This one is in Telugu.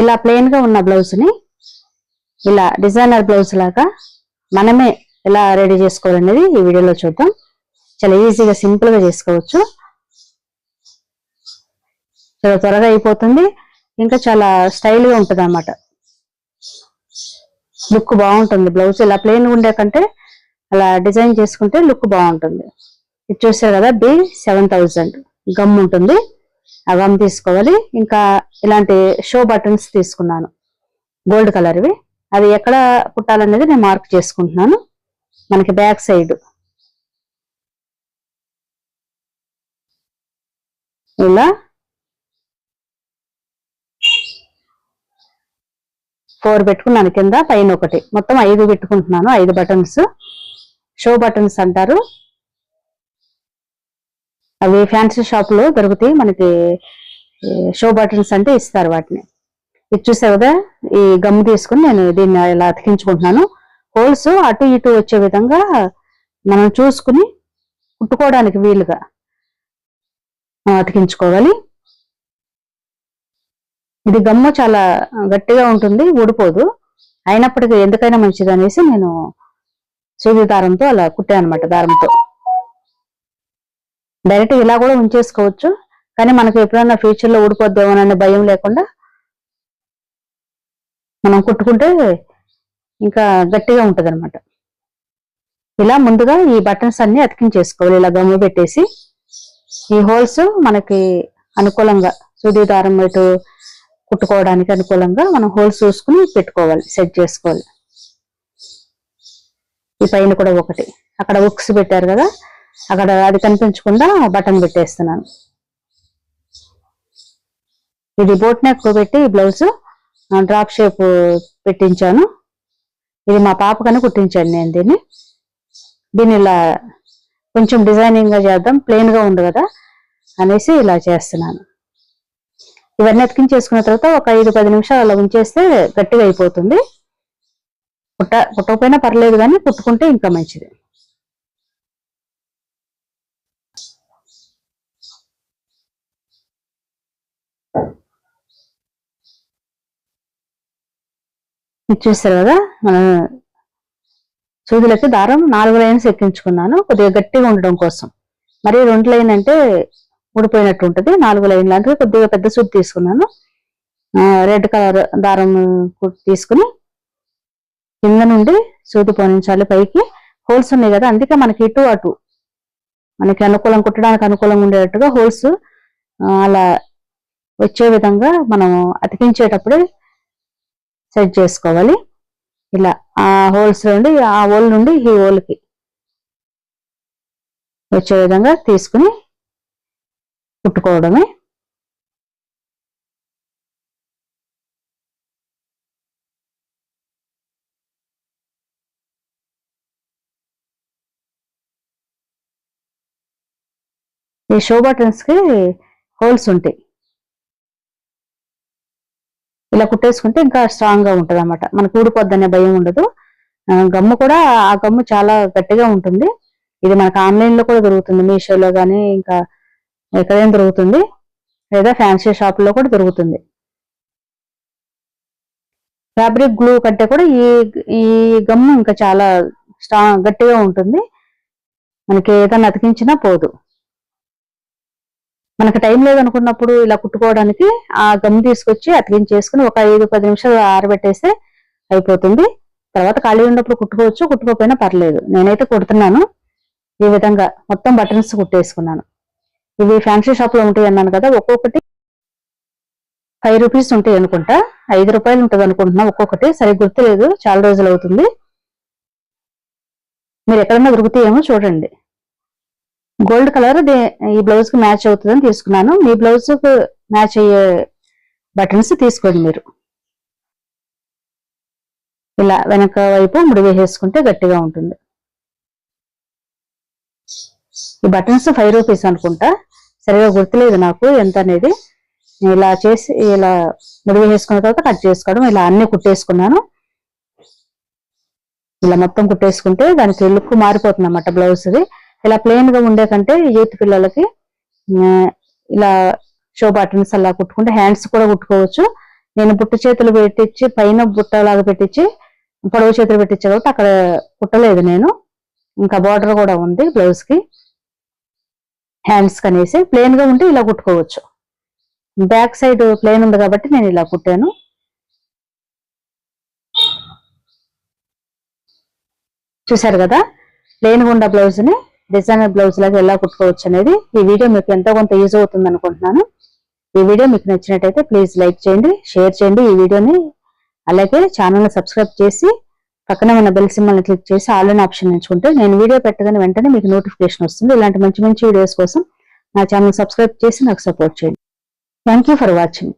ఇలా ప్లెయిన్గా ఉన్న బ్లౌజ్ని ఇలా డిజైనర్ బ్లౌజ్ లాగా మనమే ఎలా రెడీ చేసుకోవాలనేది ఈ వీడియోలో చూద్దాం. చాలా ఈజీగా సింపుల్గా చేసుకోవచ్చు. చాలా త్వరగా అయిపోతుంది. ఇంకా చాలా స్టైల్గా ఉంటుంది అన్నమాట లుక్ బాగుంటుంది. బ్లౌజ్ ఇలా ప్లెయిన్ ఉండే కంటే అలా డిజైన్ చేసుకుంటే లుక్ బాగుంటుంది. ఇది చూసారు కదా బి సెవెన్ థౌజండ్ గమ్ ఉంటుంది. అవం తీసుకోవాలి ఇంకా ఇలాంటి షో బటన్స్ తీసుకున్నాను. గోల్డ్ కలర్వి అది ఎక్కడ కుట్టాలనేది నేను మార్క్ చేసుకుంటున్నాను. మనకి బ్యాక్ సైడ్ ఇలా. ఫోర్ పెట్టుకున్నాను కింద పైన ఒకటి. మొత్తం ఐదు పెట్టుకుంటున్నాను ఐదు బటన్స్ షో బటన్స్ అంటారు. అవి ఫ్యాన్సీ షాప్లో దొరుకుతాయి. మనకి షో బటన్స్ అంటే ఇస్తారు వాటిని. ఇది చూసావు కదా? ఈ గమ్ తీసుకుని నేను దీన్ని ఇలా అతికించుకుంటున్నాను. హోల్స్ అటు ఇటు వచ్చే విధంగా మనం చూసుకుని కుట్టుకోవడానికి వీలుగా అతికించుకోవాలి. ఇది గమ్ము చాలా గట్టిగా ఉంటుంది ఊడిపోదు. అయినప్పటికీ ఎందుకైనా మంచిది అనేసి నేను సూది దారంతో అలా కుట్టాను అనమాట దారంతో. డైరెక్ట్ ఇలా కూడా ఉంచేసుకోవచ్చు. కానీ మనకు ఎప్పుడైనా ఫ్యూచర్లో లో ఊడిపోద్దేమోననే భయం లేకుండా మనం కుట్టుకుంటే ఇంకా గట్టిగా ఉంటుంది అనమాట ఇలా ముందుగా ఈ బటన్స్ అన్ని అతికించేసుకోవాలి. ఇలా గమ్ము పెట్టేసి ఈ హోల్స్ మనకి అనుకూలంగా సూది దారం ఇటు కుట్టుకోవడానికి అనుకూలంగా మనం హోల్స్ చూసుకుని పెట్టుకోవాలి. సెట్ చేసుకోవాలి. ఈ పైన కూడా ఒకటి. అక్కడ ఉక్స్ పెట్టారు కదా. అక్కడ అది కనిపించకుండా బటన్ పెట్టేస్తున్నాను. ఇది బోట్ నెక్ పెట్టి బ్లౌజ్ డ్రాప్ షేప్ పెట్టించాను. ఇది మా పాపకని కుట్టించాను నేను దీన్ని. దీన్ని ఇలా కొంచెం డిజైనింగ్గా చేద్దాం ప్లెయిన్గా ఉంది కదా అనేసి ఇలా చేస్తున్నాను. ఇవన్నీ అతికించేసుకున్న తర్వాత ఒక ఐదు పది నిమిషాలు అలా ఉంచేస్తే గట్టిగా అయిపోతుంది. కుట్ట కుట్టకపోయినా పర్లేదు కానీ కుట్టుకుంటే ఇంకా మంచిది. ఇచ్చేస్తారు కదా మన సూదులకి దారం నాలుగు లైన్స్ ఎక్కించుకున్నాను కొద్దిగా గట్టిగా ఉండడం కోసం. మరి రెండు లైన్ అంటే ఊడిపోయినట్టు ఉంటుంది నాలుగు లైన్ లాంటివి కొద్దిగా పెద్ద సూది తీసుకున్నాను. రెడ్ కలర్ దారం తీసుకుని కింద నుండి సూది పోనించాలి పైకి. హోల్స్ ఉన్నాయి కదా అందుకే మనకి ఇటు అటు మనకి అనుకూలం కుట్టడానికి అనుకూలంగా ఉండేటట్టుగా హోల్స్ అలా వచ్చే విధంగా మనం అతికించేటప్పుడే సెట్ చేసుకోవాలి. ఇలా ఆ హోల్స్ నుండి ఆ హోల్ నుండి ఈ హోల్కి వచ్చే విధంగా తీసుకుని కుట్టుకోవడమే. ఈ షో బటన్స్కి హోల్స్ ఉంటాయి. ఇలా కుట్టేసుకుంటే ఇంకా స్ట్రాంగ్గా ఉంటది అనమాట మనకు ఊడిపోద్దనే భయం ఉండదు. గమ్ము కూడా ఆ గమ్ము చాలా గట్టిగా ఉంటుంది. ఇది మనకు ఆన్లైన్లో కూడా దొరుకుతుంది. మీషోలో గానీ ఇంకా ఎక్కడైనా దొరుకుతుంది. లేదా ఫ్యాన్సీ షాప్లో కూడా దొరుకుతుంది. ఫ్యాబ్రిక్ గ్లూ కంటే కూడా ఈ ఈ గమ్ము ఇంకా చాలా స్ట్రాంగ్ గట్టిగా ఉంటుంది. మనకి ఏదైనా అతికించినా పోదు. మనకు టైం లేదనుకున్నప్పుడు ఇలా కుట్టుకోవడానికి ఆ గమ్ తీసుకొచ్చి అతికించేసుకుని ఒక ఐదు పది నిమిషాలు ఆరబెట్టేస్తే అయిపోతుంది. తర్వాత ఖాళీ ఉన్నప్పుడు కుట్టుకోవచ్చు కుట్టుకోకపోయినా పర్లేదు. నేనైతే కుడుతున్నాను. ఈ విధంగా మొత్తం బటన్స్ కుట్టేసుకున్నాను. ఇవి ఫ్యాన్సీ షాప్లో ఉంటాయి అన్నాను కదా ఒక్కొక్కటి ఫైవ్ రూపీస్ ఉంటాయి అనుకుంటా. ఐదు రూపాయలు ఉంటుంది అనుకుంటున్నా ఒక్కొక్కటి. సరి గుర్తులేదు చాలా రోజులు అవుతుంది. మీరు ఎక్కడన్నా దొరుకుతాయేమో చూడండి. గోల్డ్ కలర్ ఈ బ్లౌజ్కి మ్యాచ్ అవుతుందని తీసుకున్నాను. మీ బ్లౌజ్కు మ్యాచ్ అయ్యే బటన్స్ తీసుకోండి మీరు. ఇలా వెనక వైపు ముడి వేసేసుకుంటే గట్టిగా ఉంటుంది. ఈ బటన్స్ ఫైవ్ రూపీస్ అనుకుంటా. సరిగా గుర్తులేదు నాకు ఎంత అనేది. ఇలా చేసి ఇలా ముడి వేసుకున్న తర్వాత కట్ చేసుకోవడం ఇలా అన్ని కుట్టేసుకున్నాను. ఇలా మొత్తం కుట్టేసుకుంటే దానికి లుక్ మారిపోతుంది అన్నమాట బ్లౌజ్ది ఇలా ప్లెయిన్గా ఉండే కంటే యూత్ పిల్లలకి ఇలా షో బటన్స్ అలా కుట్టుకుంటే హ్యాండ్స్ కూడా కుట్టుకోవచ్చు. నేను బుట్ట చేతులు పెట్టించి పైన బుట్టలాగా పెట్టించి పొడవు చేతులు పెట్టించే కాబట్టి అక్కడ కుట్టలేదు నేను. ఇంకా బార్డర్ కూడా ఉంది బ్లౌజ్కి. హ్యాండ్స్ కనేసి ప్లెయిన్గా ఉంటే ఇలా కుట్టుకోవచ్చు. బ్యాక్ సైడ్ ప్లెయిన్ ఉంది కాబట్టి నేను ఇలా కుట్టాను. చూసారు కదా? ప్లెయిన్ గుండా బ్లౌజ్ని డిజైనర్ బ్లౌజ్ లాగా ఎలా కుట్టుకోవచ్చు అనేది ఈ వీడియో మీకు ఎంతో కొంత యూజ్ అవుతుంది అనుకుంటున్నాను. ఈ వీడియో మీకు నచ్చినట్టయితే ప్లీజ్ లైక్ చేయండి షేర్ చేయండి ఈ వీడియోని. అలాగే ఛానల్ని సబ్స్క్రైబ్ చేసి పక్కన ఉన్న బెల్ సింబల్ని క్లిక్ చేసి ఆల్ అని ఆప్షన్ ఎంచుకుంటే నేను వీడియో పెట్టగానే వెంటనే మీకు నోటిఫికేషన్ వస్తుంది. ఇలాంటి మంచి మంచి వీడియోస్ కోసం నా ఛానల్ సబ్స్క్రైబ్ చేసి నాకు సపోర్ట్ చేయండి. Thank for watching